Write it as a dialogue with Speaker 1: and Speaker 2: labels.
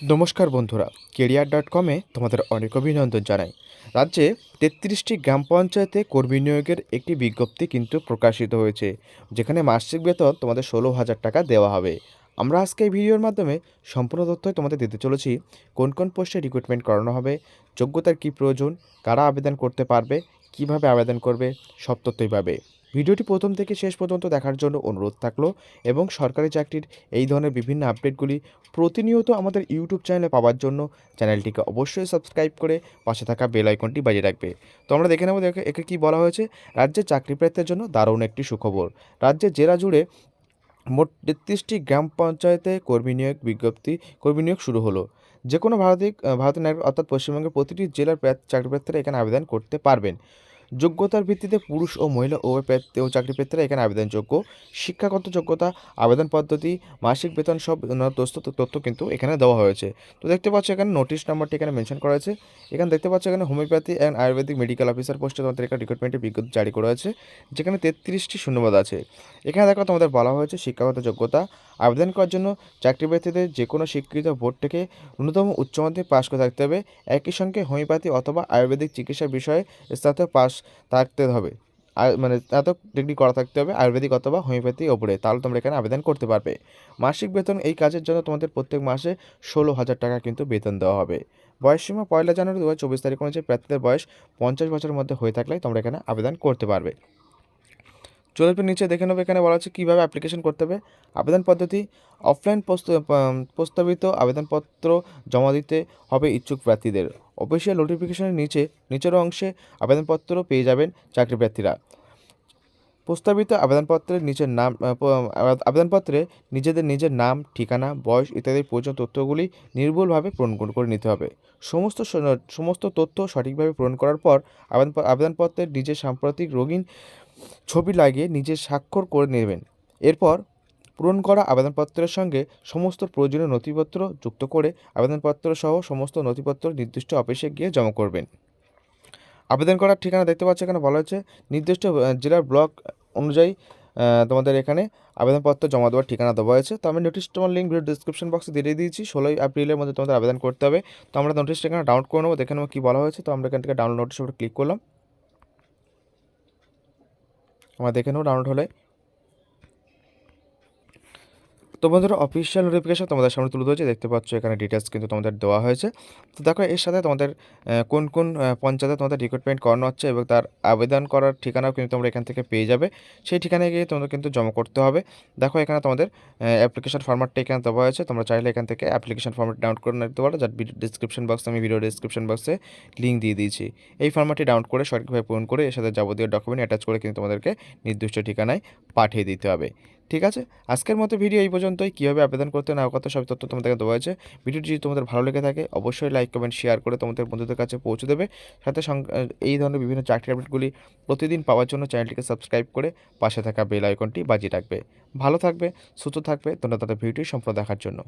Speaker 1: নমস্কার বন্ধুরা, career dot কমে তোমাদের অনেক অভিনন্দন জানাই। রাজ্যে তেত্রিশটি গ্রাম পঞ্চায়েতে কর্মী নিয়োগের একটি বিজ্ঞপ্তি কিন্তু প্রকাশিত হয়েছে, যেখানে মাসিক বেতন তোমাদের ষোলো হাজার টাকা দেওয়া হবে। আমরা আজকে এই ভিডিওর মাধ্যমে সম্পূর্ণ তথ্যই তোমাদের দিতে চলেছি, কোন কোন পোস্টে রিক্রুটমেন্ট করানো হবে, যোগ্যতার কী প্রয়োজন, কারা আবেদন করতে পারবে, কীভাবে আবেদন করবে, সব তথ্যই পাবে। ভিডিওটি প্রথম থেকে শেষ পর্যন্ত দেখার জন্য অনুরোধ থাকল এবং সরকারি চাকরির এই ধরনের বিভিন্ন আপডেটগুলি প্রতিনিয়ত আমাদের ইউটিউব চ্যানেলে পাওয়ার জন্য চ্যানেলটিকে অবশ্যই সাবস্ক্রাইব করে পাশে থাকা বেল আইকনটি বাজিয়ে রাখবে। তো আমরা দেখে নেব দেখে একে কী বলা হয়েছে। রাজ্যের চাকরি প্রার্থীর জন্য দারুণ একটি সুখবর। রাজ্যের জেলা জুড়ে মোট তেত্রিশটি গ্রাম পঞ্চায়েতে কর্মী নিয়োগ বিজ্ঞপ্তি, কর্মী নিয়োগ শুরু হলো। যে কোনো ভারতীয় ভারতের অর্থাৎ পশ্চিমবঙ্গের প্রতিটি জেলার চাকরি প্রার্থীরা এখানে আবেদন করতে পারবেন। যোগ্যতার ভিত্তিতে পুরুষ ও মহিলা উভয় ও চাকরি প্রার্থীরা এখানে আবেদনযোগ্য। শিক্ষাগত যোগ্যতা, আবেদন পদ্ধতি, মাসিক বেতন সব তথ্য তথ্য কিন্তু এখানে দেওয়া হয়েছে। তো দেখতে পাচ্ছ এখানে নোটিশ নাম্বারটি এখানে মেনশন করা হয়েছে এখানে দেখতে পাচ্ছ এখানে homeopathy and ayurvedic medical officer পোস্টে তোমাদের একটা রিক্রুটমেন্টের বিজ্ঞপ্তি জারি করা আছে, যেখানে তেত্রিশটি শূন্যবাদ আছে। এখানে দেখো তোমাদের বলা হয়েছে শিক্ষাগত যোগ্যতা, আবেদন করার জন্য চাকরি প্রার্থীদের যে কোনো স্বীকৃত বোর্ড থেকে ন্যূনতম উচ্চ মাধ্যমিক পাশ করে থাকতে হবে। একই সঙ্গে হোমিওপ্যাথি অথবা আয়ুর্বেদিক চিকিৎসা বিষয়ে স্নাতক পাস থাকতে হবে। আর মানে এত ডিগ্রি করা থাকতে হবে, আয়ুর্বেদিক অথবা হোমিওপ্যাথি ওপরে। তাহলে তোমরা এখানে আবেদন করতে পারবে। মাসিক বেতন এই কাজের জন্য তোমাদের প্রত্যেক মাসে ষোলো হাজার টাকা কিন্তু বেতন দেওয়া হবে। বয়সসীমা পয়লা জানুয়ারি দু হাজার চব্বিশ তারিখ অনুযায়ী প্রার্থীদের বয়স পঞ্চাশ বছরের মধ্যে হয়ে থাকলে তোমরা এখানে আবেদন করতে পারবে। চলে আসবে নিচে দেখে নেবে, এখানে বলা আছে কীভাবে অ্যাপ্লিকেশন করতে হবে। আবেদন পদ্ধতি অফলাইন প্রস্তাবিত আবেদনপত্র জমা দিতে হবে ইচ্ছুক প্রার্থীদের। অফিসিয়াল নোটিফিকেশনের নিচে, নিচের অংশে আবেদনপত্র পেয়ে যাবেন চাকরি প্রার্থীরা। প্রস্তাবিত আবেদনপত্রের নিচের নাম আবেদনপত্রে নিজেদের নিজের নাম, ঠিকানা, বয়স ইত্যাদি প্রয়োজন তথ্যগুলি নির্ভুলভাবে পূরণ করে নিতে হবে। সমস্ত সমস্ত তথ্য সঠিকভাবে পূরণ করার পর আবেদন আবেদনপত্রের নিজের সাম্প্রতিক রঙিন ছবি লাগিয়ে নিজের স্বাক্ষর করে নেবেন। এরপর পূরণ করা আবেদনপত্রের সঙ্গে সমস্ত প্রয়োজনীয় নথিপত্র যুক্ত করে আবেদনপত্র সহ সমস্ত নথিপত্র নির্দিষ্ট অফিসে গিয়ে জমা করবেন। আবেদন করার ঠিকানা দেখতে পাচ্ছ এখানে বলা হচ্ছে নির্দিষ্ট জেলার ব্লক অনুযায়ী তোমাদের এখানে আবেদনপত্র জমা দেওয়ার ঠিকানা দেওয়া হয়েছে। তো আমি নোটিশ তোমার লিঙ্ক ভিডিও ডিসক্রিপশন বক্সে দিয়ে দিয়েছি, ষোলোই এপ্রিলের মধ্যে তোমাদের আবেদন করতে হবে। তো আমরা নোটিশটা এখানে ডাউনলোড করে নেব, দেখে নেব কী বলা হয়েছে। তো আমরা এখান থেকে ডাউনলোড নোটিশ ক্লিক করলাম। আমরা এখানেও ডাউনলোড হলে তো বন্ধুরা অফিসিয়াল নোটিফিকেশন তোমাদের সামনে তুলে ধরেছে। দেখতে পাচ্ছ এখানে ডিটেলস কিন্তু তোমাদের দেওয়া হয়েছে। তো দেখো, এর সাথে তোমাদের কোন কোন পঞ্চায়েতে তোমাদের রিক্রুটমেন্ট করানো হচ্ছে এবং তার আবেদন করার ঠিকানাও কিন্তু তোমরা এখান থেকে পেয়ে যাবে। সেই ঠিকানায় গিয়ে তোমাদের কিন্তু জমা করতে হবে। দেখো, এখানে তোমাদের অ্যাপ্লিকেশন ফর্ম্যাটটা এখানে দেওয়া হয়েছে। তোমরা চাইলে এখান থেকে অ্যাপ্লিকেশন ফর্ম্যাট ডাউনলোড করে নিতে পারো। যার ডিসক্রিপশন বক্সে আমি ভিডিও ডিসক্রিপশন বক্সে লিঙ্ক দিয়ে দিয়েছি। এই ফর্ম্যাটটি ডাউনলোড করে সঠিকভাবে পূরণ করে এর সাথে যাবতীয় ডকুমেন্ট অ্যাটাচ করে কিন্তু তোমাদেরকে নির্দিষ্ট ঠিকানায় পাঠিয়ে দিতে হবে। ঠিক আছে? আজকের মতো ভিডিও এই পর্যন্তই। কীভাবে আবেদন করতে না কত সব তথ্য তোমাদেরকে দেওয়া হয়েছে। ভিডিওটি যদি তোমাদের ভালো লেগে থাকে, অবশ্যই লাইক কমেন্ট শেয়ার করে তোমাদের বন্ধুদের কাছে পৌঁছে দেবে। সাথে এই ধরনের বিভিন্ন চাকরি আপডেটগুলি প্রতিদিন পাওয়ার জন্য চ্যানেলটিকে সাবস্ক্রাইব করে পাশে থাকা বেল আইকনটি বাজিয়ে রাখবে। ভালো থাকবে, সুস্থ থাকবে তোমরা তাদের ভিডিওটি সম্পূর্ণ দেখার জন্য।